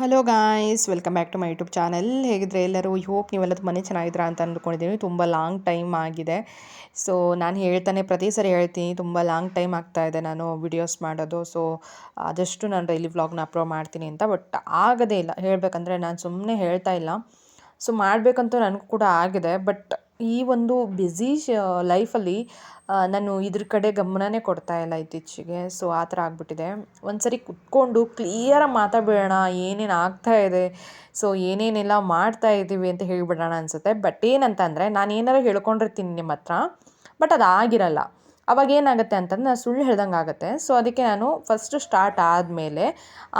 Hello guys welcome back to my YouTube channel ಹೇಗಿದ್ರೆ ಎಲ್ಲರೂ I hope ನೀವೆಲ್ಲ ತುಂಬಾ ಚೆನ್ನಾಗಿದ್ದೀರಾ ಅಂತ ಅಂದ್ಕೊಂಡಿದ್ದೀನಿ. ತುಂಬ ಲಾಂಗ್ ಟೈಮ್ ಆಗಿದೆ. ಸೊ ನಾನು ಹೇಳ್ತಾನೆ, ಪ್ರತಿ ಸರಿ ಹೇಳ್ತೀನಿ, ತುಂಬ ಲಾಂಗ್ ಟೈಮ್ ಆಗ್ತಾ ಇದೆ ನಾನು ವಿಡಿಯೋಸ್ ಮಾಡೋದು. ಸೊ ಆದಷ್ಟು ನಾನು ಡೈಲಿ ವ್ಲಾಗ್ನ ಅಪ್ಲೋಡ್ ಮಾಡ್ತೀನಿ ಅಂತ. ಬಟ್ ಆಗದೇ ಇಲ್ಲ. ಹೇಳಬೇಕಂದ್ರೆ ನಾನು ಸುಮ್ಮನೆ ಹೇಳ್ತಾ ಇಲ್ಲ. ಸೊ ಮಾಡಬೇಕಂತೂ ನನಗೂ ಕೂಡ ಆಗಿದೆ. ಬಟ್ ಈ ಒಂದು ಬ್ಯುಸಿ ಲೈಫಲ್ಲಿ ನಾನು ಇದ್ರ ಕಡೆ ಗಮನನೇ ಕೊಡ್ತಾ ಇಲ್ಲ ಇತ್ತೀಚೆಗೆ. ಸೊ ಆ ಥರ ಆಗಿಬಿಟ್ಟಿದೆ. ಒಂದು ಸರಿ ಕುತ್ಕೊಂಡು ಕ್ಲಿಯರಾಗಿ ಮಾತಾಡ್ಬಿಡೋಣ, ಏನೇನು ಆಗ್ತಾ ಇದೆ ಸೊ ಏನೇನೆಲ್ಲ ಮಾಡ್ತಾ ಇದ್ದೀವಿ ಅಂತ ಹೇಳಿಬಿಡೋಣ ಅನಿಸುತ್ತೆ. ಬಟ್ ಏನಂತ ಅಂದರೆ ನಾನು ಏನಾರು ಹೇಳ್ಕೊಂಡಿರ್ತೀನಿ ನಿಮ್ಮ ಹತ್ರ ಬಟ್ ಅದು ಆಗಿರಲ್ಲ. ಅವಾಗ ಏನಾಗುತ್ತೆ ಅಂತಂದ್ರೆ, ನಾನು ಸುಳ್ಳು ಹೇಳ್ದಂಗೆ ಆಗುತ್ತೆ. ಸೊ ಅದಕ್ಕೆ ನಾನು ಫಸ್ಟ್ ಸ್ಟಾರ್ಟ್ ಆದಮೇಲೆ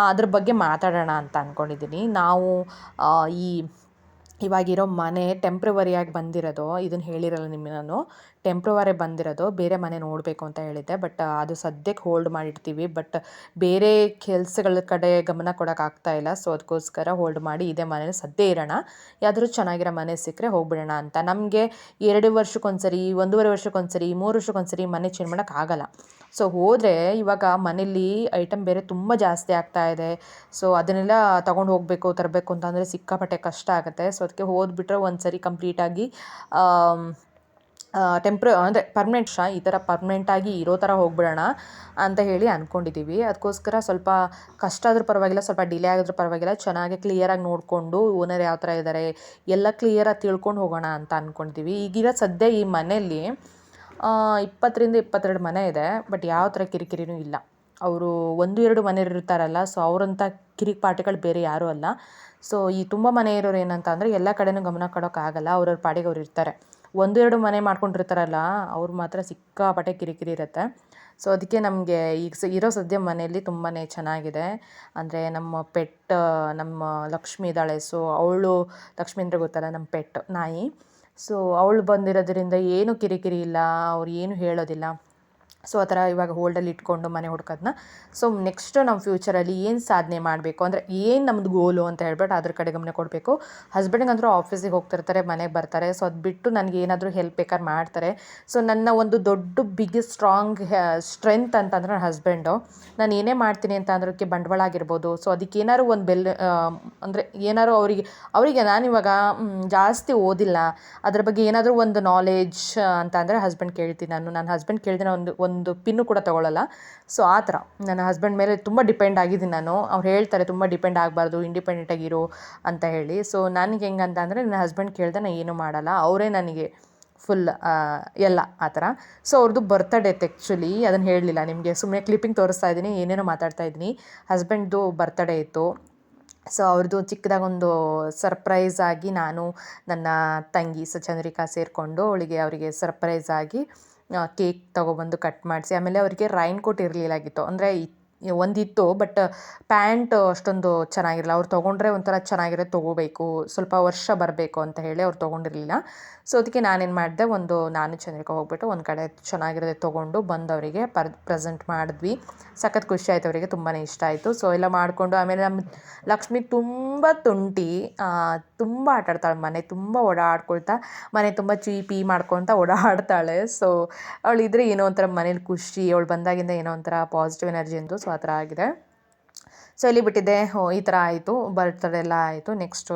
ಅದ್ರ ಬಗ್ಗೆ ಮಾತಾಡೋಣ ಅಂತ ಅಂದ್ಕೊಂಡಿದ್ದೀನಿ ನಾವು ಈ ಇವಾಗಿರೋ ಮನೆ ಟೆಂಪ್ರವರಿಯಾಗಿ ಬಂದಿರೋದು ಇದನ್ನು ಹೇಳಿರಲ್ಲ ನಿಮಗೆ ನಾನು. ಟೆಂಪ್ರವರಿ ಬಂದಿರೋದು, ಬೇರೆ ಮನೆ ನೋಡಬೇಕು ಅಂತ ಹೇಳಿದ್ದೆ ಬಟ್ ಅದು ಸದ್ಯಕ್ಕೆ ಹೋಲ್ಡ್ ಮಾಡಿರ್ತೀವಿ ಬಟ್ ಬೇರೆ ಕೆಲಸಗಳ ಕಡೆ ಗಮನ ಕೊಡೋಕ್ಕಾಗ್ತಾ ಇಲ್ಲ ಸೊ ಅದಕ್ಕೋಸ್ಕರ ಹೋಲ್ಡ್ ಮಾಡಿ ಇದೇ ಮನೇಲಿ ಸದ್ಯ ಇರೋಣ. ಯಾವ್ದಾದ್ರು ಚೆನ್ನಾಗಿರೋ ಮನೆ ಸಿಕ್ಕರೆ ಹೋಗ್ಬಿಡೋಣ ಅಂತ. ನಮಗೆ ಎರಡು ವರ್ಷಕ್ಕೊಂದ್ಸರಿ, ಒಂದೂವರೆ ವರ್ಷಕ್ಕೊಂದ್ಸರಿ, ಮೂರು ವರ್ಷಕ್ಕೊಂದ್ಸರಿ ಮನೆ ಚೇಂಜ್ ಮಾಡೋಕ್ಕಾಗಲ್ಲ ಸೊ ಹೋದರೆ ಇವಾಗ ಮನೇಲಿ ಐಟಮ್ ಬೇರೆ ತುಂಬ ಜಾಸ್ತಿ ಆಗ್ತಾ ಇದೆ. ಸೊ ಅದನ್ನೆಲ್ಲ ತೊಗೊಂಡು ಹೋಗಬೇಕು, ತರಬೇಕು ಅಂತಂದರೆ ಸಿಕ್ಕಾಪಟ್ಟೆ ಕಷ್ಟ ಆಗುತ್ತೆ. ಸೊ ಅದಕ್ಕೆ ಓದ್ಬಿಟ್ರೆ ಒಂದು ಸರಿ ಕಂಪ್ಲೀಟಾಗಿ ಟೆಂಪ್ರ ಅಂದರೆ ಪರ್ಮನೆಂಟ್ ಶಾ, ಈ ಥರ ಪರ್ಮನೆಂಟಾಗಿ ಇರೋ ಥರ ಹೋಗ್ಬಿಡೋಣ ಅಂತ ಹೇಳಿ ಅಂದ್ಕೊಂಡಿದ್ದೀವಿ ಅದಕ್ಕೋಸ್ಕರ ಸ್ವಲ್ಪ ಕಷ್ಟ ಆದರೂ ಪರವಾಗಿಲ್ಲ, ಸ್ವಲ್ಪ ಡಿಲೇ ಆಗಿದ್ರೂ ಪರವಾಗಿಲ್ಲ, ಚೆನ್ನಾಗಿ ಕ್ಲಿಯರಾಗಿ ನೋಡಿಕೊಂಡು ಓನರ್ ಯಾವ ಥರ ಇದ್ದಾರೆ ಎಲ್ಲ ಕ್ಲಿಯರಾಗಿ ತಿಳ್ಕೊಂಡು ಹೋಗೋಣ ಅಂತ ಅಂದ್ಕೊಂಡಿದ್ದೀವಿ ಈಗಿರೋ ಸದ್ಯ ಈ ಮನೆಯಲ್ಲಿ ಇಪ್ಪತ್ತರಿಂದ ಇಪ್ಪತ್ತೆರಡು ಮನೆ ಇದೆ, ಬಟ್ ಯಾವ ಥರ ಕಿರಿಕಿರಿನೂ ಇಲ್ಲ. ಅವರು ಒಂದು, ಎರಡು ಮನೆಯವ್ರು ಇರ್ತಾರಲ್ಲ ಸೊ ಅವರಂಥ ಕಿರಿಕ್ಪಾಟಿಗಳು ಬೇರೆ ಯಾರೂ ಅಲ್ಲ. ಸೊ ಈ ತುಂಬ ಮನೆ ಇರೋರು ಏನಂತ ಅಂದರೆ ಎಲ್ಲ ಕಡೆನೂ ಗಮನ ಕೊಡೋಕ್ಕಾಗಲ್ಲ, ಅವ್ರವ್ರ ಪಾಡಿಗೆ ಅವ್ರು ಇರ್ತಾರೆ. ಒಂದು, ಎರಡು ಮನೆ ಮಾಡ್ಕೊಂಡಿರ್ತಾರಲ್ಲ, ಅವ್ರು ಮಾತ್ರ ಸಿಕ್ಕಾಪಟ್ಟೆ ಕಿರಿಕಿರಿ ಇರುತ್ತೆ. ಸೊ ಅದಕ್ಕೆ ನಮಗೆ ಈಗ ಇರೋ ಸದ್ಯ ಮನೆಯಲ್ಲಿ ತುಂಬಾ ಚೆನ್ನಾಗಿದೆ. ಅಂದರೆ ನಮ್ಮ ಪೆಟ್ ನಮ್ಮ ಲಕ್ಷ್ಮಿ ಇದ್ದಾಳೆ ಸೊ ಅವಳು ಲಕ್ಷ್ಮಿ ಅಂದರೆ ಗೊತ್ತಲ್ಲ, ನಮ್ಮ ಪೆಟ್ ನಾಯಿ. ಸೊ ಅವಳು ಬಂದಿರೋದ್ರಿಂದ ಏನು ಕಿರಿಕಿರಿ ಇಲ್ಲ, ಅವ್ರು ಏನು ಹೇಳೋದಿಲ್ಲ. ಸೊ ಆ ಥರ ಇವಾಗ ಹೋಲ್ಡಲ್ಲಿ ಇಟ್ಕೊಂಡು ಮನೆ ಹುಡ್ಕೋದನ್ನ ಸೊ ನೆಕ್ಸ್ಟು ನಮ್ಮ ಫ್ಯೂಚರಲ್ಲಿ ಏನು ಸಾಧನೆ ಮಾಡಬೇಕು? ಅಂದರೆ ಏನು ನಮ್ಮದು ಗೋಲು ಅಂತ ಹೇಳ್ಬಿಟ್ಟು ಅದ್ರ ಕಡೆ ಗಮನ ಕೊಡಬೇಕು. ಹಸ್ಬೆಂಡಿಗಂದ್ರೂ ಆಫೀಸಿಗೆ ಹೋಗ್ತಿರ್ತಾರೆ, ಮನೆಗೆ ಬರ್ತಾರೆ. ಸೊ ಅದು ಬಿಟ್ಟು ನನಗೆ ಏನಾದರೂ ಹೆಲ್ಪ್ ಬೇಕಾದ್ರೆ ಮಾಡ್ತಾರೆ. ಸೊ ನನ್ನ ಒಂದು ದೊಡ್ಡ ಬಿಗ್ಗೆಸ್ಟ್ ಸ್ಟ್ರಾಂಗ್ ಸ್ಟ್ರೆಂತ್ ಅಂತಂದ್ರೆ ನನ್ನ ಹಸ್ಬೆಂಡು ನಾನು ಏನೇ ಮಾಡ್ತೀನಿ ಅಂತ ಅಂದ್ರಕ್ಕೆ ಬಂಡವಾಳ ಆಗಿರ್ಬೋದು. ಸೊ ಅದಕ್ಕೆ ಏನಾದ್ರು ಒಂದು ಬೆಲ್ ಅಂದರೆ ಏನಾದ್ರು ಅವರಿಗೆ ಅವರಿಗೆ ನಾನಿವಾಗ ಜಾಸ್ತಿ ಓದಿಲ್ಲ. ಅದ್ರ ಬಗ್ಗೆ ಏನಾದರೂ ಒಂದು ನಾಲೇಜ್ ಅಂತ ಅಂದರೆ ಹಸ್ಬೆಂಡ್ ಕೇಳ್ತೀನಿ ನಾನು. ನನ್ನ ಹಸ್ಬೆಂಡ್ ಕೇಳ್ತೀನಿ ಒಂದು ಒಂದು ಪಿನ್ನು ಕೂಡ ತೊಗೊಳ್ಳಲ್ಲ ಸೊ ಆ ಥರ. ನನ್ನ ಹಸ್ಬೆಂಡ್ ಮೇಲೆ ತುಂಬ ಡಿಪೆಂಡ್ ಆಗಿದ್ದೀನಿ ನಾನು. ಅವ್ರು ಹೇಳ್ತಾರೆ, ತುಂಬ ಡಿಪೆಂಡ್ ಆಗಬಾರ್ದು ಇಂಡಿಪೆಂಡೆಂಟಾಗಿರು ಅಂತ ಹೇಳಿ. ಸೊ ನನಗೆ ಹೆಂಗೆ ಅಂತ ಅಂದರೆ ನನ್ನ ಹಸ್ಬೆಂಡ್ ಕೇಳ್ದೆ ನಾನು ಏನೂ ಮಾಡಲ್ಲ. ಅವರೇ ನನಗೆ ಫುಲ್ ಎಲ್ಲ, ಆ ಥರ. ಸೊ ಅವ್ರದ್ದು ಬರ್ತ್ಡೇ ಇತ್ತು ಆ್ಯಕ್ಚುಲಿ ಅದನ್ನು ಹೇಳಲಿಲ್ಲ ನಿಮಗೆ. ಸುಮ್ಮನೆ ಕ್ಲಿಪ್ಪಿಂಗ್ ತೋರಿಸ್ತಾ ಇದ್ದೀನಿ, ಏನೇನೋ ಮಾತಾಡ್ತಾ ಇದ್ದೀನಿ. ಹಸ್ಬೆಂಡ್ದು ಬರ್ತಡೇ ಇತ್ತು. ಸೊ ಅವ್ರದ್ದು ಚಿಕ್ಕದಾಗೊಂದು ಸರ್ಪ್ರೈಸ್ ಆಗಿ ನಾನು ನನ್ನ ತಂಗಿ ಸಚಂದ್ರಿಕಾ ಸೇರಿಕೊಂಡು ಅವಳಿಗೆ ಅವರಿಗೆ ಸರ್ಪ್ರೈಸ್ ಆಗಿ ಕೇಕ್ ತಗೊಬಂದು ಕಟ್ ಮಾಡಿಸಿ, ಆಮೇಲೆ ಅವರಿಗೆ ರೈನ್ ಕೋಟ್ ಇರಲಿಲ್ಲಾಗಿತ್ತು. ಅಂದರೆ ಒಂದಿತ್ತು ಬಟ್ ಪ್ಯಾಂಟ್ ಅಷ್ಟೊಂದು ಚೆನ್ನಾಗಿರಲ್ಲ. ಅವ್ರು ತೊಗೊಂಡ್ರೆ ಒಂಥರ ಚೆನ್ನಾಗಿರೋದು ತೊಗೋಬೇಕು. ಸ್ವಲ್ಪ ವರ್ಷ ಬರಬೇಕು ಅಂತ ಹೇಳಿ ಅವ್ರು ತೊಗೊಂಡಿರಲಿಲ್ಲ. ಸೊ ಅದಕ್ಕೆ ನಾನೇನು ಮಾಡಿದೆ, ಒಂದು ನಾನು ಚಂದ್ರಿಕಾ ಹೋಗ್ಬಿಟ್ಟು ಒಂದು ಕಡೆ ಚೆನ್ನಾಗಿರೋದೆ ತೊಗೊಂಡು ಬಂದವರಿಗೆ ಪರ್ ಪ್ರೆಸೆಂಟ್ ಮಾಡಿದ್ವಿ. ಸಖತ್ ಖುಷಿ ಆಯಿತು ಅವರಿಗೆ ತುಂಬಾ ಇಷ್ಟ ಆಯಿತು. ಸೊ ಎಲ್ಲ ಮಾಡಿಕೊಂಡು ಆಮೇಲೆ ನಮ್ಮ ಲಕ್ಷ್ಮಿ ತುಂಬ ತುಂಟಿ ತುಂಬ ಆಟಾಡ್ತಾಳೆ ಮನೆ, ತುಂಬ ಓಡಾಡ್ಕೊಳ್ತಾ, ಮನೆ ತುಂಬ ಚೀಪಿ ಪೀ ಮಾಡ್ಕೊತ ಓಡಾಡ್ತಾಳೆ. ಸೊ ಅವಳಿದ್ರೆ ಏನೋ ಒಂಥರ ಮನೇಲಿ ಖುಷಿ, ಅವಳು ಬಂದಾಗಿಂದ ಏನೋ ಒಂಥರ ಪಾಸಿಟಿವ್ ಎನರ್ಜಿ ಅಂತು ಸೊ ಆ ಥರ ಆಗಿದೆ. ಸೊ ಇಲ್ಲಿ ಬಿಟ್ಟಿದ್ದೆ ಹೋ ಈ ಥರ ಆಯಿತು ಬರ್ತಡೆ ಎಲ್ಲ ಆಯಿತು ನೆಕ್ಸ್ಟು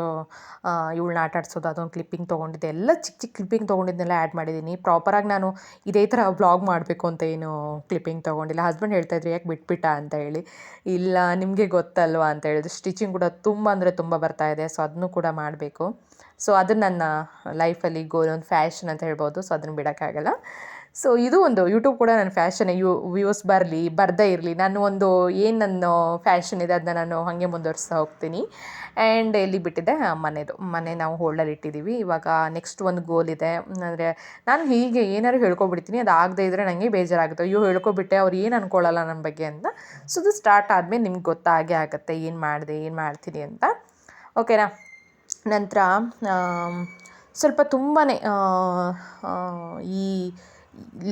ಇವಳನ್ನ ಆಟ ಆಡಿಸೋದು, ಅದೊಂದು ಕ್ಲಿಪ್ಪಿಂಗ್ ತೊಗೊಂಡಿದ್ದೆ. ಎಲ್ಲ ಚಿಕ್ಕ ಚಿಕ್ಕ ಕ್ಲಿಪ್ಪಿಂಗ್ ತೊಗೊಂಡಿದ್ದನ್ನೆಲ್ಲ ಆ್ಯಡ್ ಮಾಡಿದ್ದೀನಿ. ಪ್ರಾಪರಾಗಿ ನಾನು ಇದೇ ಥರ ವ್ಲಾಗ್ ಮಾಡಬೇಕು ಅಂತ ಏನು ಕ್ಲಿಪ್ಪಿಂಗ್ ತೊಗೊಂಡಿಲ್ಲ. ಹಸ್ಬೆಂಡ್ ಹೇಳ್ತಾಯಿದ್ರು ಯಾಕೆ ಬಿಟ್ಬಿಟ್ಟ? ಅಂತ ಹೇಳಿ. ಇಲ್ಲ, ನಿಮಗೆ ಗೊತ್ತಲ್ವಾ ಅಂತ ಹೇಳಿದ್ರು. ಸ್ಟಿಚಿಂಗ್ ಕೂಡ ತುಂಬ ಅಂದರೆ ತುಂಬ ಬರ್ತಾ ಇದೆ ಸೊ ಅದನ್ನು ಕೂಡ ಮಾಡಬೇಕು. ಸೊ ಅದು ನನ್ನ ಲೈಫಲ್ಲಿ ಗೋಲ್ ಒಂದು ಫ್ಯಾಷನ್ ಅಂತ ಹೇಳ್ಬೋದು ಸೊ ಅದನ್ನು ಬಿಡೋಕ್ಕಾಗಲ್ಲ. ಸೊ ಇದು ಒಂದು ಯೂಟ್ಯೂಬ್ ಕೂಡ ನನ್ನ ಫ್ಯಾಷನ್ ಯು ವ್ಯೂಸ್ ಬರಲಿ, ಬರದೇ ಇರಲಿ. ನಾನು ಒಂದು ಏನು ನನ್ನ ಫ್ಯಾಷನ್ ಇದೆ ಅದನ್ನ ನಾನು ಹಾಗೆ ಮುಂದುವರಿಸ್ತಾ ಹೋಗ್ತೀನಿ. ಆ್ಯಂಡ್ ಎಲ್ಲಿ ಬಿಟ್ಟಿದೆ ಮನೆದು, ಮನೆ ನಾವು ಹೋಲ್ಡಲ್ಲಿ ಇಟ್ಟಿದ್ದೀವಿ ಇವಾಗ ನೆಕ್ಸ್ಟ್ ಒಂದು ಗೋಲ್ ಇದೆ. ಅಂದರೆ ನಾನು ಹೀಗೆ ಏನಾದ್ರು ಹೇಳ್ಕೊಬಿಡ್ತೀನಿ. ಅದು ಆಗದೆ ಇದ್ದರೆ ನನಗೆ ಬೇಜಾರಾಗುತ್ತೆ. ಅಯ್ಯೋ, ಹೇಳ್ಕೊಬಿಟ್ಟೆ, ಅವ್ರು ಏನು ಅಂದ್ಕೊಳ್ಳಲ್ಲ ನನ್ನ ಬಗ್ಗೆ ಅಂತ. ಸೊ ಅದು ಸ್ಟಾರ್ಟ್ ಆದಮೇಲೆ ನಿಮ್ಗೆ ಗೊತ್ತಾಗೇ ಆಗುತ್ತೆ. ಏನು ಮಾಡಿದೆ, ಏನು ಮಾಡ್ತೀನಿ ಅಂತ. ಓಕೆನಾ ನಂತರ ಸ್ವಲ್ಪ ತುಂಬಾ ಈ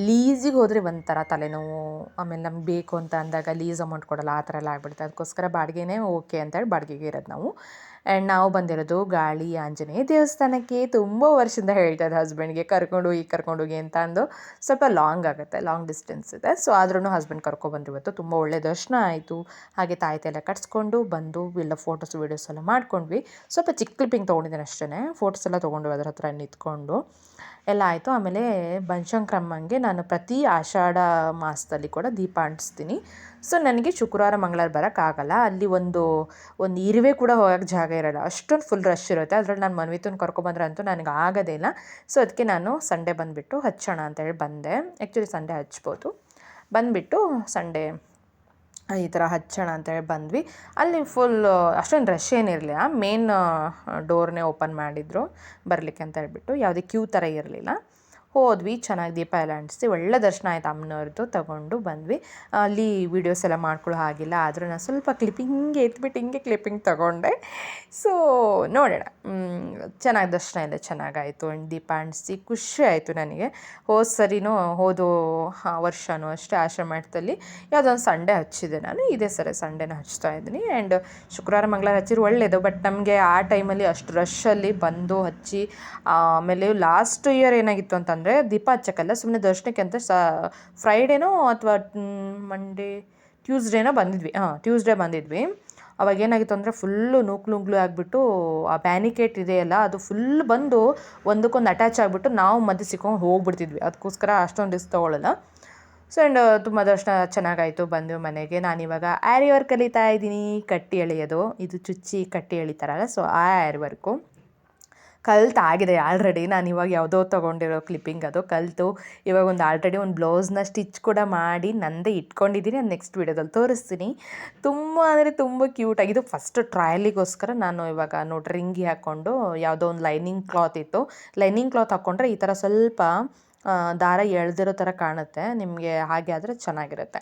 ಲೀಸಿಗೆ ಹೋದರೆ ಒಂಥರ ತಲೆನೋವು, ಆಮೇಲೆ ನಮ್ಗೆ ಬೇಕು ಅಂತ ಅಂದಾಗ ಲೀಸ್ ಅಮೌಂಟ್ ಕೊಡಲ್ಲ, ಆ ಥರ ಎಲ್ಲ ಆಗ್ಬಿಡುತ್ತೆ. ಅದಕ್ಕೋಸ್ಕರ ಬಾಡಿಗೆನೇ ಓಕೆ ಅಂತೇಳಿ ಬಾಡಿಗೆಗೆ ಇರೋದು ನಾವು. ಆ್ಯಂಡ್ ನಾವು ಬಂದಿರೋದು ಗಾಳಿ, ಆಂಜನೇಯ ದೇವಸ್ಥಾನಕ್ಕೆ. ತುಂಬ ವರ್ಷದಿಂದ ಹೇಳ್ತಾ ಇದ್ದೆ ಹಸ್ಬೆಂಡ್ಗೆ ಕರ್ಕೊಂಡು ಹೋಗಿ ಕರ್ಕೊಂಡು ಹೋಗಿ ಅಂತ ಅಂದು ಸ್ವಲ್ಪ ಲಾಂಗ್ ಆಗುತ್ತೆ ಲಾಂಗ್ ಡಿಸ್ಟೆನ್ಸ್ ಇದೆ. ಸೊ ಆದ್ರೂ ಹಸ್ಬೆಂಡ್ ಕರ್ಕೊಬಂದ್ರು ಇವತ್ತು. ತುಂಬ ಒಳ್ಳೆ ದರ್ಶನ ಆಯಿತು. ಹಾಗೆ ತಾಯಿ ಎಲ್ಲ ಕಟ್ಸ್ಕೊಂಡು ಬಂದು ಎಲ್ಲ ಫೋಟೋಸ್ ವೀಡಿಯೋಸ್ ಎಲ್ಲ ಮಾಡ್ಕೊಂಡ್ವಿ. ಸ್ವಲ್ಪ ಚಿಕ್ಕ ಕ್ಲಿಪ್ಪಿಂಗ್ ತೊಗೊಂಡಿದ್ದೀನಿ ಅಷ್ಟೇ ಫೋಟೋಸ್ ಎಲ್ಲ ತೊಗೊಂಡು ಅದ್ರ ಹತ್ರ ನಿಂತ್ಕೊಂಡು ಎಲ್ಲ ಆಯಿತು. ಆಮೇಲೆ ಬನಶಂಕರಮ್ಮಂಗೆ ನಾನು ಪ್ರತಿ ಆಷಾಢ ಮಾಸದಲ್ಲಿ ಕೂಡ ದೀಪ ಅಂಟಿಸ್ತೀನಿ. ಸೊ ನನಗೆ ಶುಕ್ರವಾರ, ಮಂಗಳವಾರ ಬರೋಕ್ಕಾಗಲ್ಲ. ಅಲ್ಲಿ ಒಂದು ಒಂದು ಇರುವೆ ಕೂಡ ಹೋಗೋಕ್ಕೆ ಜಾಗ ಇರೋಲ್ಲ. ಅಷ್ಟೊಂದು ಫುಲ್ ರಶ್ ಇರುತ್ತೆ. ಅದ್ರಲ್ಲಿ ನಾನು ಮನ್ವಿತನ ಕರ್ಕೊಬಂದ್ರೆ ಅಂತೂ ನನಗೆ ಆಗೋದೇ ಇಲ್ಲ. ಸೊ ಅದಕ್ಕೆ ನಾನು ಸಂಡೇ ಬಂದುಬಿಟ್ಟು ಹಚ್ಚೋಣ ಅಂತೇಳಿ ಬಂದೆ. ಆ್ಯಕ್ಚುಲಿ ಸಂಡೇ ಹಚ್ಬೋದು. ಬಂದುಬಿಟ್ಟು ಸಂಡೇ ಈ ಥರ ಹಚ್ಚೋಣ ಅಂತೇಳಿ ಬಂದ್ವಿ. ಅಲ್ಲಿ ಫುಲ್ ಅಷ್ಟೊಂದು ರಶ್ ಏನಿರಲಿಲ್ಲ ಮೇನ್ ಡೋರ್ನೇ ಓಪನ್ ಮಾಡಿದರು. ಬರಲಿಕ್ಕೆ ಅಂತ ಹೇಳ್ಬಿಟ್ಟು. ಯಾವುದೇ ಕ್ಯೂ ಥರ ಇರಲಿಲ್ಲ. ಹೋದ್ವಿ, ಚೆನ್ನಾಗಿ ದೀಪ ಎಲ್ಲ ಅಂಟಿಸಿ, ಒಳ್ಳೆ ದರ್ಶನ ಆಯ್ತು ಅಮ್ಮನವ್ರದ್ದು, ತಗೊಂಡು ಬಂದ್ವಿ. ಅಲ್ಲಿ ವೀಡಿಯೋಸ್ ಎಲ್ಲ ಮಾಡ್ಕೊಳ್ಳೋ ಹಾಗಿಲ್ಲ, ಆದರೂ ನಾನು ಸ್ವಲ್ಪ ಕ್ಲಿಪ್ಪಿಂಗ್ ಹಿಂಗೆ ಎತ್ಬಿಟ್ಟು ಹಿಂಗೆ ಕ್ಲಿಪ್ಪಿಂಗ್ ತಗೊಂಡೆ. ಸೊ ನೋಡೋಣ. ಚೆನ್ನಾಗಿ ದರ್ಶನ ಇದೆ, ಚೆನ್ನಾಗಾಯಿತು. ದೀಪ ಅಂಟಿಸಿ, ಖುಷಿ ಆಯಿತು ನನಗೆ. ಹೋದ ಸರಿನೂ, ಹೋದೋ ವರ್ಷವೂ ಅಷ್ಟೇ ಆಶ್ರಮ ಮಠದಲ್ಲಿ ಯಾವುದೋ ಒಂದು ಸಂಡೇ ಹಚ್ಚಿದೆ ನಾನು. ಇದೇ ಸರಿ ಸಂಡೇನ ಹಚ್ತಾ ಇದ್ದೀನಿ. ಆ್ಯಂಡ್ ಶುಕ್ರವಾರ, ಮಂಗಳವಾರ ಹಚ್ಚಿದ್ರೆ ಒಳ್ಳೆಯದು ಬಟ್ ನಮಗೆ ಆ ಟೈಮಲ್ಲಿ ಅಷ್ಟು ರಶ್ಶಲ್ಲಿ ಬಂದು ಹಚ್ಚಿ, ಆಮೇಲೆ ಲಾಸ್ಟ್ ಇಯರ್ ಏನಾಗಿತ್ತು ಅಂತಂದರೆ ದೀಪ ಹಚ್ಚಕ್ಕಲ್ಲ ಸುಮ್ಮನೆ ದರ್ಶನಕ್ಕೆ ಅಂತ ಸಾ ಫ್ರೈಡೇನೋ ಅಥವಾ ಮಂಡೇ ಟ್ಯೂಸ್ಡೇನೋ ಬಂದಿದ್ವಿ. ಹಾಂ ಟ್ಯೂಸ್ಡೇ ಬಂದಿದ್ವಿ. ಅವಾಗ ಏನಾಗಿತ್ತು ಅಂದರೆ ಫುಲ್ಲು ನೂಕ್ಲು ನುಗ್ಲು ಆಗಿಬಿಟ್ಟು ಆ ಬ್ಯಾನಿಕೇಟ್ ಇದೆಯಲ್ಲ ಅದು ಫುಲ್ ಬಂದು ಒಂದಕ್ಕೊಂದು ಅಟ್ಯಾಚ್ ಆಗಿಬಿಟ್ಟು ನಾವು ಮದ್ದು ಸಿಕ್ಕೊಂಡು ಹೋಗ್ಬಿಡ್ತಿದ್ವಿ. ಅದಕ್ಕೋಸ್ಕರ ಅಷ್ಟೊಂದು ರಿಸ್ಕ್ ತೊಗೊಳ್ಳಲ್ಲ ಸೊ ಆ್ಯಂಡ್ ತುಂಬ ದರ್ಶನ ಚೆನ್ನಾಗಾಯಿತು ಬಂದು ಮನೆಗೆ. ನಾನಿವಾಗ ಆ್ಯರಿ ವರ್ಕ್ ಕಲಿತಾ ಇದ್ದೀನಿ ಕಟ್ಟಿ ಎಳೆಯೋದು ಇದು ಚುಚ್ಚಿ ಕಟ್ಟಿ ಎಳಿತಾರಲ್ಲ ಸೊ ಆ ಆ್ಯರಿ ವರ್ಕು ಕಲ್ತಾಗಿದೆ ಆಲ್ರೆಡಿ ನಾನು ಇವಾಗ ಯಾವುದೋ ತೊಗೊಂಡಿರೋ ಕ್ಲಿಪ್ಪಿಂಗ್ ಅದು ಕಲಿತು. ಇವಾಗ ಒಂದು ಆಲ್ರೆಡಿ ಒಂದು ಬ್ಲೌಸ್ನ ಸ್ಟಿಚ್ ಕೂಡ ಮಾಡಿ ನಂದೇ ಇಟ್ಕೊಂಡಿದ್ದೀನಿ ಅದು ನೆಕ್ಸ್ಟ್ ವೀಡಿಯೋದಲ್ಲಿ ತೋರಿಸ್ತೀನಿ. ತುಂಬ ಅಂದರೆ ತುಂಬ ಕ್ಯೂಟಾಗಿ ಇದು ಫಸ್ಟ್ ಟ್ರಯಲಿಗೋಸ್ಕರ ನಾನು ಇವಾಗ ನೋಡಿ ರಿಂಗಿ ಹಾಕ್ಕೊಂಡು ಯಾವುದೋ ಒಂದು ಲೈನಿಂಗ್ ಕ್ಲಾತ್ ಇತ್ತು. ಲೈನಿಂಗ್ ಕ್ಲಾತ್ ಹಾಕ್ಕೊಂಡ್ರೆ ಈ ಥರ ಸ್ವಲ್ಪ ದಾರ ಎಳ್ದಿರೋ ಥರ ಕಾಣುತ್ತೆ. ನಿಮಗೆ ಹಾಗೆ ಆದರೆ ಚೆನ್ನಾಗಿರುತ್ತೆ.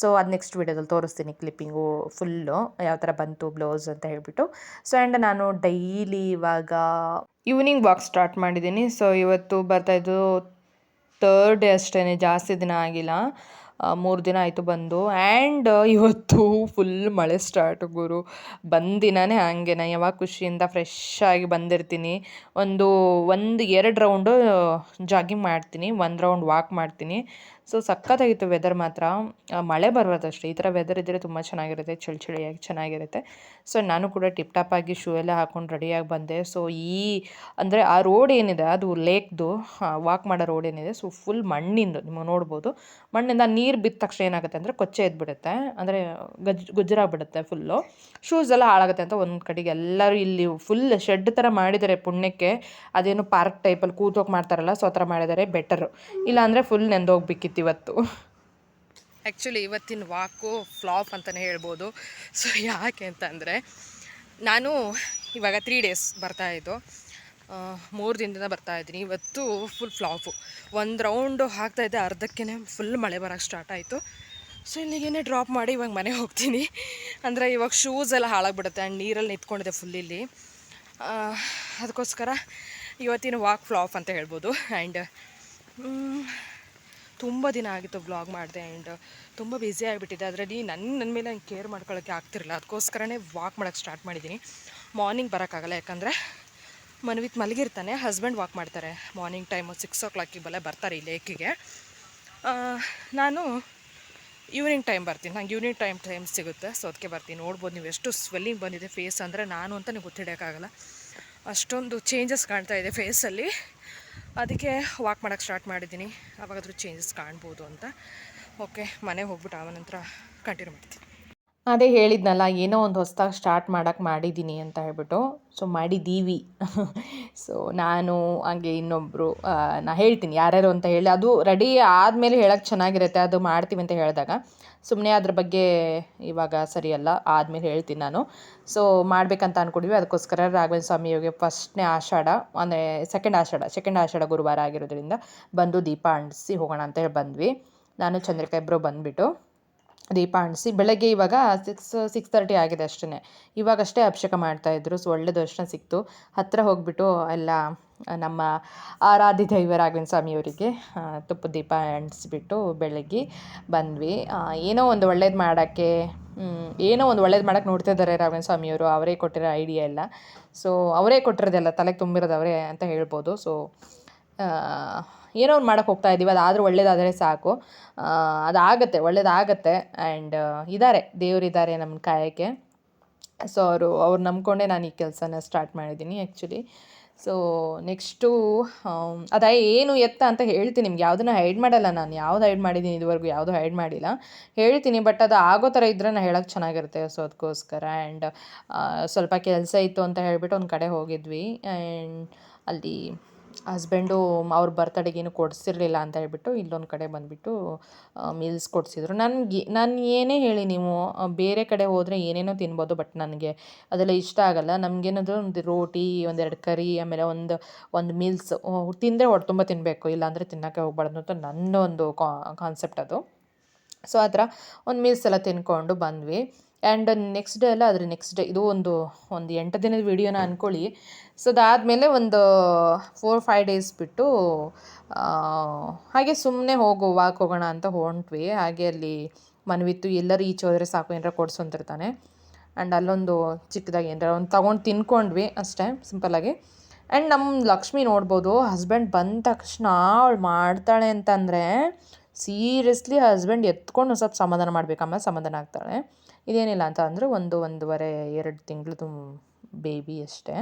ಸೊ ಅದು ನೆಕ್ಸ್ಟ್ ವೀಡಿಯೋದಲ್ಲಿ ತೋರಿಸ್ತೀನಿ ಕ್ಲಿಪ್ಪಿಂಗು ಫುಲ್ಲು ಯಾವ ಥರ ಬಂತು ಬ್ಲೌಸ್ ಅಂತ ಹೇಳಿಬಿಟ್ಟು. ಸೊ ಆ್ಯಂಡ್ ನಾನು ಡೈಲಿ ಇವಾಗ ಈವ್ನಿಂಗ್ ವಾಕ್ ಸ್ಟಾರ್ಟ್ ಮಾಡಿದ್ದೀನಿ. ಸೊ ಇವತ್ತು ಬರ್ತಾಯಿದ್ದು ತರ್ಡ್ ಡೇ ಅಷ್ಟೇ ಜಾಸ್ತಿ ದಿನ ಆಗಿಲ್ಲ. ಮೂರು ದಿನ ಆಯಿತು ಬಂದು. ಆ್ಯಂಡ್ ಇವತ್ತು ಫುಲ್ ಮಳೆ ಸ್ಟಾರ್ಟ್ ಗುರು. ಬಂದಿನೇ ಹಾಗೆ ನಾನು ಯಾವಾಗ ಖುಷಿಯಿಂದ ಫ್ರೆಶ್ ಆಗಿ ಬಂದಿರ್ತೀನಿ. ಒಂದು ಒಂದು, ಎರಡು ರೌಂಡು ಜಾಗಿಂಗ್ ಮಾಡ್ತೀನಿ, ಒಂದು ರೌಂಡ್ ವಾಕ್ ಮಾಡ್ತೀನಿ. ಸೊ ಸಖತ್ತಾಗಿತ್ತು ವೆದರ್ ಮಾತ್ರ. ಮಳೆ ಬರಬಾರ್ದಷ್ಟೇ ಈ ಥರ ವೆದರ್ ಇದ್ದರೆ ತುಂಬ ಚೆನ್ನಾಗಿರುತ್ತೆ, ಚಳಿ ಚಳಿಯಾಗಿ ಚೆನ್ನಾಗಿರುತ್ತೆ. ಸೊ ನಾನು ಕೂಡ ಟಿಪ್ ಟಾಪ್ ಆಗಿ ಶೂ ಎಲ್ಲ ಹಾಕ್ಕೊಂಡು ರೆಡಿಯಾಗಿ ಬಂದೆ. ಸೊ ಈ, ಅಂದರೆ ಆ ರೋಡ್ ಏನಿದೆ, ಅದು ಲೇಕ್ದು ವಾಕ್ ಮಾಡೋ ರೋಡ್ ಏನಿದೆ ಸೊ ಫುಲ್ ಮಣ್ಣಿಂದು, ನಿಮಗೆ ನೋಡ್ಬೋದು. ಮಣ್ಣಿಂದ ನೀರು ಬಿದ್ದ ತಕ್ಷಣ ಏನಾಗುತ್ತೆ ಅಂದರೆ ಕೊಚ್ಚೆ ಎದ್ಬಿಡುತ್ತೆ. ಅಂದರೆ ಗಜ್, ಗುಜ್ರಾಗ್ಬಿಡುತ್ತೆ ಫುಲ್ಲು ಶೂಸ್ ಎಲ್ಲ ಹಾಳಾಗುತ್ತೆ ಅಂತ ಒಂದು ಕಡೆಗೆ ಎಲ್ಲರೂ ಇಲ್ಲಿ ಫುಲ್ ಶೆಡ್ ಥರ ಮಾಡಿದ್ದಾರೆ ಪುಣ್ಯಕ್ಕೆ. ಅದೇನು ಪಾರ್ಕ್ ಟೈಪಲ್ಲಿ ಕೂತೋಗಿ ಮಾಡ್ತಾರಲ್ಲ ಸೊ ಆ ಥರ ಮಾಡಿದ್ದಾರೆ ಬೆಟರು ಇಲ್ಲಾಂದರೆ ಫುಲ್ ನೆಂದೋಗ್ಬೇಕಿತ್ತು ಇವತ್ತು. ಆ್ಯಕ್ಚುಲಿ ಇವತ್ತಿನ ವಾಕು ಫ್ಲಾಪ್ ಅಂತಲೇ ಹೇಳ್ಬೋದು. ಸೊ ಯಾಕೆ ಅಂತಂದರೆ, ನಾನು ಇವಾಗ ತ್ರೀ ಡೇಸ್ ಬರ್ತಾಯಿದ್ದು ಮೂರು ದಿನದಿಂದ ಬರ್ತಾ ಇದ್ದೀನಿ. ಇವತ್ತು ಫುಲ್ ಫ್ಲಾಪು ಒಂದು ರೌಂಡು ಹಾಕ್ತಾಯಿದ್ದೆ ಅರ್ಧಕ್ಕೇ ಫುಲ್ ಮಳೆ ಬರೋಕ್ಕೆ ಸ್ಟಾರ್ಟ್ ಆಯಿತು. ಸೊ ಇಲ್ಲಿಗೇನೆ ಡ್ರಾಪ್ ಮಾಡಿ ಇವಾಗ ಮನೆಗೆ ಹೋಗ್ತೀನಿ. ಅಂದರೆ ಇವಾಗ ಶೂಸ್ ಎಲ್ಲ ಹಾಳಾಗ್ಬಿಡುತ್ತೆ ಆ್ಯಂಡ್ ನೀರಲ್ಲಿ ನಿಂತ್ಕೊಂಡಿದೆ ಫುಲ್ ಇಲ್ಲಿ. ಅದಕ್ಕೋಸ್ಕರ ಇವತ್ತಿನ ವಾಕ್ ಫ್ಲಾಪ್ ಅಂತ ಹೇಳ್ಬೋದು. ಆ್ಯಂಡ್ ತುಂಬ ದಿನ ಆಗಿತ್ತು ವ್ಲಾಗ್ ಮಾಡಿದೆ ಆ್ಯಂಡ್ ತುಂಬ ಬ್ಯುಸಿ ಆಗಿಬಿಟ್ಟಿದೆ. ಅದರಲ್ಲಿ ನನ್ನ ನನ್ನ ಮೇಲೆ ನಂಗೆ ಕೇರ್ ಮಾಡ್ಕೊಳ್ಳೋಕ್ಕೆ ಆಗ್ತಿರಲ್ಲ ಅದಕ್ಕೋಸ್ಕರನೇ ವಾಕ್ ಮಾಡೋಕ್ಕೆ ಸ್ಟಾರ್ಟ್ ಮಾಡಿದ್ದೀನಿ ಮಾರ್ನಿಂಗ್ ಬರೋಕ್ಕಾಗಲ್ಲ, ಯಾಕಂದರೆ ಮನವಿತ್ ಮಲಗಿರ್ತಾನೆ ಹಸ್ಬೆಂಡ್ ವಾಕ್ ಮಾಡ್ತಾರೆ. ಮಾರ್ನಿಂಗ್ ಟೈಮು ಸಿಕ್ಸ್ ಓ ಕ್ಲಾಕಿಗೆ ಬಲ್ಲ ಬರ್ತಾರೆ ಈ ಲೇಕಿಗೆ ನಾನು ಈವ್ನಿಂಗ್ ಟೈಮ್ ಬರ್ತೀನಿ. ನಂಗೆ ಈವ್ನಿಂಗ್ ಟೈಮ್ ಟೈಮ್ ಸಿಗುತ್ತೆ ಸೊ ಅದಕ್ಕೆ ಬರ್ತೀನಿ. ನೋಡ್ಬೋದು ನೀವು ಎಷ್ಟು ಸ್ವೆಲ್ಲಿಂಗ್ ಬಂದಿದೆ ಫೇಸ್ ಅಂದರೆ ನಾನು ಅಂತ ನೀವು ಗೊತ್ತಿಡೋಕ್ಕಾಗಲ್ಲ. ಅಷ್ಟೊಂದು ಚೇಂಜಸ್ ಕಾಣ್ತಾ ಇದೆ ಫೇಸಲ್ಲಿ ಅದಕ್ಕೆ ವಾಕ್ ಮಾಡೋಕ್ಕೆ ಸ್ಟಾರ್ಟ್ ಮಾಡಿದ್ದೀನಿ. ಅವಾಗಾದ್ರೂ ಚೇಂಜಸ್ ಕಾಣ್ಬೋದು ಅಂತ. ಓಕೆ ಮನೆಗೆ ಹೋಗ್ಬಿಟ್ಟು ಆಮೇಲೆ ನಂತರ ಕಂಟಿನ್ಯೂ ಮಾಡ್ತೀನಿ. ಅದೇ ಹೇಳಿದ್ನಲ್ಲ, ಏನೋ ಒಂದು ಹೊಸ್ದಾಗಿ ಸ್ಟಾರ್ಟ್ ಮಾಡೋಕ್ಕೆ ಮಾಡಿದ್ದೀನಿ ಅಂತ ಹೇಳ್ಬಿಟ್ಟು. ಸೊ ಮಾಡಿದ್ದೀವಿ ಸೊ ನಾನು ಹಾಗೆ ಇನ್ನೊಬ್ಬರು ನಾ ಹೇಳ್ತೀನಿ ಯಾರ್ಯಾರು ಅಂತ ಹೇಳಿ. ಅದು ರೆಡಿ ಆದಮೇಲೆ ಹೇಳೋಕ್ಕೆ ಚೆನ್ನಾಗಿರುತ್ತೆ, ಅದು ಮಾಡ್ತೀವಿ ಅಂತ ಹೇಳಿದಾಗ. ಸುಮ್ಮನೆ ಅದ್ರ ಬಗ್ಗೆ ಇವಾಗ ಸರಿಯಲ್ಲ, ಆದಮೇಲೆ ಹೇಳ್ತೀನಿ ನಾನು. ಸೊ ಮಾಡಬೇಕಂತ ಅಂದ್ಕೊಂಡಿದ್ವಿ ಅದಕ್ಕೋಸ್ಕರ ರಾಘವೇಂದ್ರ ಸ್ವಾಮಿಯವರಿಗೆ ಫಸ್ಟ್ನೇ ಆಷಾಢ, ಅಂದರೆ ಸೆಕೆಂಡ್ ಆಷಾಢ ಸೆಕೆಂಡ್ ಆಷಾಢ ಗುರುವಾರ ಆಗಿರೋದ್ರಿಂದ ಬಂದು ದೀಪ ಅಂಟಿಸಿ ಹೋಗೋಣ ಅಂತ ಹೇಳಿ ಬಂದ್ವಿ. ನಾನು ಚಂದ್ರಿಕಾ ಇಬ್ಬರು ಬಂದುಬಿಟ್ಟು. ದೀಪ ಅಂಟಿಸಿ, ಬೆಳಗ್ಗೆ ಇವಾಗ ಸಿಕ್ಸ್ ಸಿಕ್ಸ್ ತರ್ಟಿ ಆಗಿದೆ ಅಷ್ಟೇ ಇವಾಗಷ್ಟೇ ಅಭಿಷೇಕ ಮಾಡ್ತಾಯಿದ್ರು ಸೊ ಒಳ್ಳೆ ದರ್ಶನ ಸಿಕ್ತು. ಹತ್ತಿರ ಹೋಗಿಬಿಟ್ಟು ಎಲ್ಲ ನಮ್ಮ ಆರಾಧ್ಯ ದೈವ ರಾಘವೇಂದ್ರ ಸ್ವಾಮಿಯವರಿಗೆ ತುಪ್ಪ ದೀಪ ಅಂಟಿಸ್ಬಿಟ್ಟು ಬೆಳಗ್ಗೆ ಬಂದ್ವಿ. ಏನೋ ಒಂದು ಒಳ್ಳೇದು ಮಾಡೋಕ್ಕೆ ಏನೋ ಒಂದು ಒಳ್ಳೇದು ಮಾಡೋಕ್ಕೆ ನೋಡ್ತಿದ್ದಾರೆ ರಾಘವೇಂದ್ರ ಸ್ವಾಮಿಯವರು ಅವರೇ. ಕೊಟ್ಟಿರೋ ಐಡಿಯಾ ಎಲ್ಲ. ಸೊ ಅವರೇ ಕೊಟ್ಟಿರೋದೆಲ್ಲ ತಲೆಗೆ ತುಂಬಿರೋದು ಅವರೇ ಅಂತ ಹೇಳ್ಬೋದು. ಸೊ ಏನೋ ಒಂದು ಮಾಡೋಕ್ಕೆ ಹೋಗ್ತಾ ಇದ್ದೀವಿ ಅದಾದರೂ ಒಳ್ಳೇದಾದರೆ ಸಾಕು. ಅದಾಗತ್ತೆ, ಒಳ್ಳೇದಾಗತ್ತೆ. ಆ್ಯಂಡ್ ಇದ್ದಾರೆ ದೇವರಿದ್ದಾರೆ ನಮ್ಮ ಕಾಯಕ್ಕೆ. ಸೊ ಅವರು, ಅವ್ರು ನಂಬ್ಕೊಂಡೇ ನಾನು ಈ ಕೆಲಸನ ಸ್ಟಾರ್ಟ್ ಮಾಡಿದ್ದೀನಿ ಆ್ಯಕ್ಚುಲಿ ಸೊ ನೆಕ್ಸ್ಟು ಅದ ಏನು ಎತ್ತ ಅಂತ ಹೇಳ್ತೀನಿ ನಿಮ್ಗೆ. ಯಾವುದನ್ನ ಹೈಡ್ ಮಾಡಲ್ಲ ನಾನು. ಯಾವ್ದು ಹೈಡ್ ಮಾಡಿದ್ದೀನಿ ಇದುವರೆಗೂ ಯಾವುದು ಹೈಡ್ ಮಾಡಿಲ್ಲ. ಹೇಳ್ತೀನಿ ಬಟ್ ಅದು ಆಗೋ ಥರ ಇದ್ದರೆ ನಾನು ಹೇಳೋಕ್ಕೆ ಚೆನ್ನಾಗಿರುತ್ತೆ. ಸೊ ಅದಕ್ಕೋಸ್ಕರ ಆ್ಯಂಡ್ ಸ್ವಲ್ಪ ಕೆಲಸ ಇತ್ತು ಅಂತ ಹೇಳಿಬಿಟ್ಟು ಒಂದು ಕಡೆ ಹೋಗಿದ್ವಿ. ಆ್ಯಂಡ್ ಅಲ್ಲಿ ಹಸ್ಬೆಂಡು ಅವ್ರ ಬರ್ತಡೆಗೇನು ಕೊಡಿಸಿರ್ಲಿಲ್ಲ ಅಂತ ಹೇಳ್ಬಿಟ್ಟು ಇಲ್ಲೊಂದು ಕಡೆ ಬಂದುಬಿಟ್ಟು ಮೀಲ್ಸ್ ಕೊಡಿಸಿದ್ರು. ನನಗೆ ನಾನು ಏನೇ ಹೇಳಿ ನೀವು ಬೇರೆ ಕಡೆ ಹೋದರೆ ಏನೇನೋ ತಿನ್ಬೋದು, ಬಟ್ ನನಗೆ ಅದೆಲ್ಲ ಇಷ್ಟ ಆಗಲ್ಲ. ನಮಗೇನಾದರೂ ಒಂದು ರೋಟಿ ಒಂದೆರಡು ಕರಿ, ಆಮೇಲೆ ಒಂದು ಒಂದು ಮೀಲ್ಸ್ ತಿಂದರೆ ಹೊಟ್ಟೆ ತುಂಬ ತಿನ್ನಬೇಕು ಇಲ್ಲಾಂದರೆ ತಿನ್ನೋಕ್ಕೆ ಹೋಗ್ಬಾರ್ದು ಅಂತ ನನ್ನ ಒಂದು ಕಾನ್ಸೆಪ್ಟ್ ಅದು. ಸೊ, ಆ ಥರ ಒಂದು ಮೀಲ್ಸ್ ಎಲ್ಲ ತಿನ್ಕೊಂಡು ಬಂದ್ವಿ. ಆ್ಯಂಡ್ ನೆಕ್ಸ್ಟ್ ಡೇ ಅಲ್ಲ ಅದ್ರ ನೆಕ್ಸ್ಟ್ ಡೇ ಇದು ಒಂದು ಒಂದು ಎಂಟು ದಿನದ ವೀಡಿಯೋನ ಅಂದ್ಕೊಳ್ಳಿ ಸೊ ಅದಾದಮೇಲೆ ಒಂದು ಫೋರ್ ಫೈವ್ ಡೇಸ್ ಬಿಟ್ಟು ಹಾಗೆ ಸುಮ್ಮನೆ ಹೋಗು ವಾಕ್ ಹೋಗೋಣ ಅಂತ ಹೊಂಟ್ವಿ. ಹಾಗೆ ಅಲ್ಲಿ ಮನವಿತ್ತು, ಎಲ್ಲರೂ ಈಚೆ ಹೋದರೆ ಸಾಕು, ಏನಾರ ಕೊಡಿಸು ಅಂತಿರ್ತಾನೆ. ಆ್ಯಂಡ್ ಅಲ್ಲೊಂದು ಚಿಕ್ಕದಾಗಿ ಏನಾರ ಒಂದು ತೊಗೊಂಡು ತಿನ್ಕೊಂಡ್ವಿ ಅಷ್ಟೇ ಸಿಂಪಲ್ಲಾಗಿ ಆ್ಯಂಡ್ ನಮ್ಮ ಲಕ್ಷ್ಮಿ ನೋಡ್ಬೋದು ಹಸ್ಬೆಂಡ್ ಬಂದ ತಕ್ಷಣ ಅವಳು ಮಾಡ್ತಾಳೆ ಅಂತಂದರೆ ಸೀರಿಯಸ್ಲಿ ಹಸ್ಬೆಂಡ್ ಎತ್ಕೊಂಡು ಸ್ವಲ್ಪ ಸಮಾಧಾನ ಮಾಡ್ಬೇಕಮ್ಮ, ಸಮಾಧಾನ ಆಗ್ತಾಳೆ. ಇದೇನಿಲ್ಲ ಅಂತ ಅಂದರೆ ಒಂದು ಒಂದೂವರೆ, ಎರಡು ತಿಂಗಳದು ಬೇಬಿ ಅಷ್ಟೇ.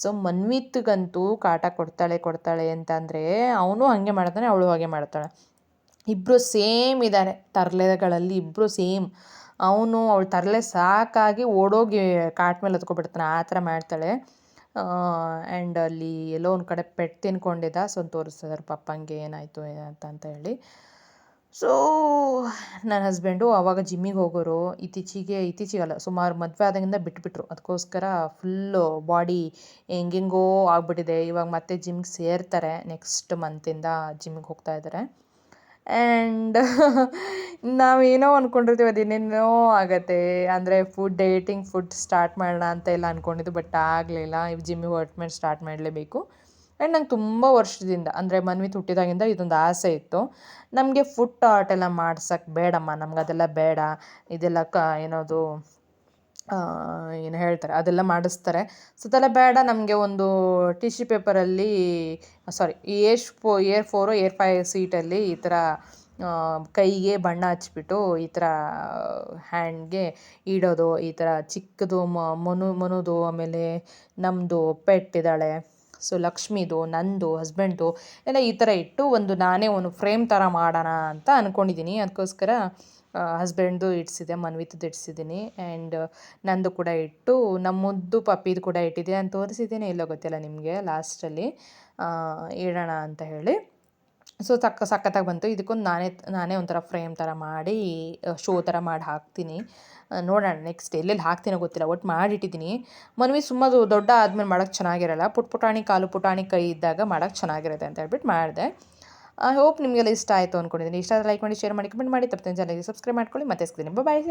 ಸೊ ಮನ್ವಿತ್ಗಂತೂ ಕಾಟ ಕೊಡ್ತಾಳೆ ಕೊಡ್ತಾಳೆ ಅಂತಂದರೆ ಅವನು ಹಾಗೆ ಮಾಡ್ತಾನೆ, ಅವಳು ಹಾಗೆ ಮಾಡ್ತಾಳೆ. ಇಬ್ಬರು ಸೇಮ್ ಇದ್ದಾರೆ ತರಲೆಗಳಲ್ಲಿ ಇಬ್ಬರು ಸೇಮ್. ಅವನು ಅವಳು ತರಲೆ ಸಾಕಾಗಿ ಓಡೋಗಿ ಕಾಟ್ ಮೇಲೆ ಹತ್ಕೊಬಿಡ್ತಾನೆ, ಆ ಥರ ಮಾಡ್ತಾಳೆ. ಆ್ಯಂಡ್ ಅಲ್ಲಿ ಎಲ್ಲೋ ಒಂದು ಕಡೆ ಪೆಟ್ಟು ತಿನ್ಕೊಂಡಿದ್ದ ಸೊ ತೋರಿಸ್ತಿದ್ದಾರೆ ಪಪ್ಪಂಗೆ ಏನಾಯಿತು ಅಂತ ಅಂತ ಹೇಳಿ. ಸೊ ನನ್ನ ಹಸ್ಬೆಂಡು ಆವಾಗ ಜಿಮ್ಮಿಗೆ ಹೋಗೋರು ಇತ್ತೀಚೆಗೆ ಇತ್ತೀಚೆಗಲ್ಲ ಸುಮಾರು ಮದುವೆ ಆದಾಗಿಂದ ಬಿಟ್ಬಿಟ್ರು. ಅದಕ್ಕೋಸ್ಕರ ಫುಲ್ಲು ಬಾಡಿ ಹೆಂಗೆಂಗೋ ಆಗಿಬಿಟ್ಟಿದೆ. ಇವಾಗ ಮತ್ತೆ ಜಿಮ್ಗೆ ಸೇರ್ತಾರೆ ನೆಕ್ಸ್ಟ್ ಮಂತಿಂದ ಜಿಮ್ಗೆ ಹೋಗ್ತಾ ಇದ್ದಾರೆ ಆ್ಯಂಡ್ ನಾವೇನೋ ಅಂದ್ಕೊಂಡಿರ್ತೀವಿ ಅದೇನೇನೋ ಆಗತ್ತೆ. ಅಂದರೆ ಫುಡ್ ಡಯಟಿಂಗ್ ಫುಡ್ ಸ್ಟಾರ್ಟ್ ಮಾಡೋಣ ಅಂತ ಎಲ್ಲ ಅಂದ್ಕೊಂಡಿದ್ದು ಬಟ್ ಆಗಲಿಲ್ಲ ಇವು ಜಿಮ್ಮಿಗೆ ಹೊರಟ್ಮೇಲೆ ಸ್ಟಾರ್ಟ್ ಮಾಡಲೇಬೇಕು. ಆ್ಯಂಡ್ ನಂಗೆ ತುಂಬ ವರ್ಷದಿಂದ, ಅಂದರೆ ಮನ್ವಿತ್ ಹುಟ್ಟಿದಾಗಿಂದ ಇದೊಂದು ಆಸೆ ಇತ್ತು. ನಮಗೆ ಫುಡ್ ಆರ್ಟ್ ಎಲ್ಲ ಮಾಡ್ಸೋಕ್ಕೆ ಬೇಡಮ್ಮ, ನಮ್ಗೆ ಅದೆಲ್ಲ ಬೇಡ. ಇದೆಲ್ಲ ಕ, ಏನದು ಏನು ಹೇಳ್ತಾರೆ, ಅದೆಲ್ಲ ಮಾಡಿಸ್ತಾರೆ. ಸೊ ಅದೆಲ್ಲ ಬೇಡ, ನಮಗೆ ಒಂದು ಟಿಶ್ಯೂ ಪೇಪರಲ್ಲಿ sorry air four air four air five ಸೀಟಲ್ಲಿ ಈ ಥರ ಕೈಗೆ ಬಣ್ಣ ಹಚ್ಬಿಟ್ಟು ಈ ಥರ ಹ್ಯಾಂಡ್ಗೆ ಇಡೋದು, ಈ ಥರ ಚಿಕ್ಕದು ಮನು, ಮನುದು, ಆಮೇಲೆ ನಮ್ಮದು ಪೆಟ್ ಇದ್ದಾಳೆ ಸೊ ಲಕ್ಷ್ಮಿದು ನಂದು ಹಸ್ಬೆಂಡ್ದು ಎಲ್ಲ ಈ ಥರ ಇಟ್ಟು ಒಂದು ನಾನೇ ಒಂದು ಫ್ರೇಮ್ ಥರ ಮಾಡೋಣ ಅಂತ ಅಂದ್ಕೊಂಡಿದ್ದೀನಿ ಅದಕ್ಕೋಸ್ಕರ ಹಸ್ಬೆಂಡ್ದು ಇಡ್ಸಿದೆ, ಮನ್ವಿತದ್ದು ಇಡ್ಸಿದ್ದೀನಿ. ಆ್ಯಂಡ್ ನಂದು ಕೂಡ ಇಟ್ಟು, ನಮ್ಮದ್ದು ಪಪ್ಪಿದು ಕೂಡ ಇಟ್ಟಿದೆ ಅಂತ ತೋರಿಸಿದ್ದೀನಿ, ಎಲ್ಲೋ ಗೊತ್ತಿಲ್ಲ ನಿಮಗೆ ಲಾಸ್ಟಲ್ಲಿ ಇಡೋಣ ಅಂತ ಹೇಳಿ. ಸೊ ಸಕ್ಕ ಸಖತ್ತಾಗಿ ಬಂತು. ಇದಕ್ಕೊಂದು ನಾನೇ ನಾನೇ ಒಂಥರ ಫ್ರೇಮ್ ಥರ ಮಾಡಿ ಶೋ ಥರ ಮಾಡಿ ಹಾಕ್ತೀನಿ. ನೋಡೋಣ ನೆಕ್ಸ್ಟ್ ಎಲ್ಲೆಲ್ಲಿ ಹಾಕ್ತೀನೋ ಗೊತ್ತಿಲ್ಲ. ಒಟ್ಟು ಮಾಡಿಟ್ಟಿದ್ದೀನಿ. ಮನವಿ ಸುಮ್ಮದು ದೊಡ್ಡ ಆದಮೇಲೆ ಮಾಡೋಕ್ಕೆ ಚೆನ್ನಾಗಿರಲ್ಲ. ಪುಟ್ ಪುಟಾಣಿ, ಕಾಲು ಪುಟಾಣಿ ಕೈ ಇದ್ದಾಗ ಮಾಡೋಕ್ಕೆ ಚೆನ್ನಾಗಿರುತ್ತೆ ಅಂತ ಹೇಳ್ಬಿಟ್ಟು ಮಾಡಿದೆ. ಐ ಹೋಪ್ ನಿಮಗೆಲ್ಲ ಇಷ್ಟ ಆಯಿತು ಅಂದ್ಕೊಂಡಿದ್ದೀನಿ ಇಷ್ಟ ಆದರೆ ಲೈಕ್ ಮಾಡಿ, ಶೇರ್ ಮಾಡಿ, ಕಮೆಂಟ್ ಮಾಡಿ. ತಪ್ಪು ಚಾನಲ್ಗೆ ಸಬ್ಸ್ಕ್ರೈಬ್ ಮಾಡ್ಕೊಳ್ಳಿ. ಮತ್ತೆ ಸಿಗ್ತೀನಿ. ಬಾಯ್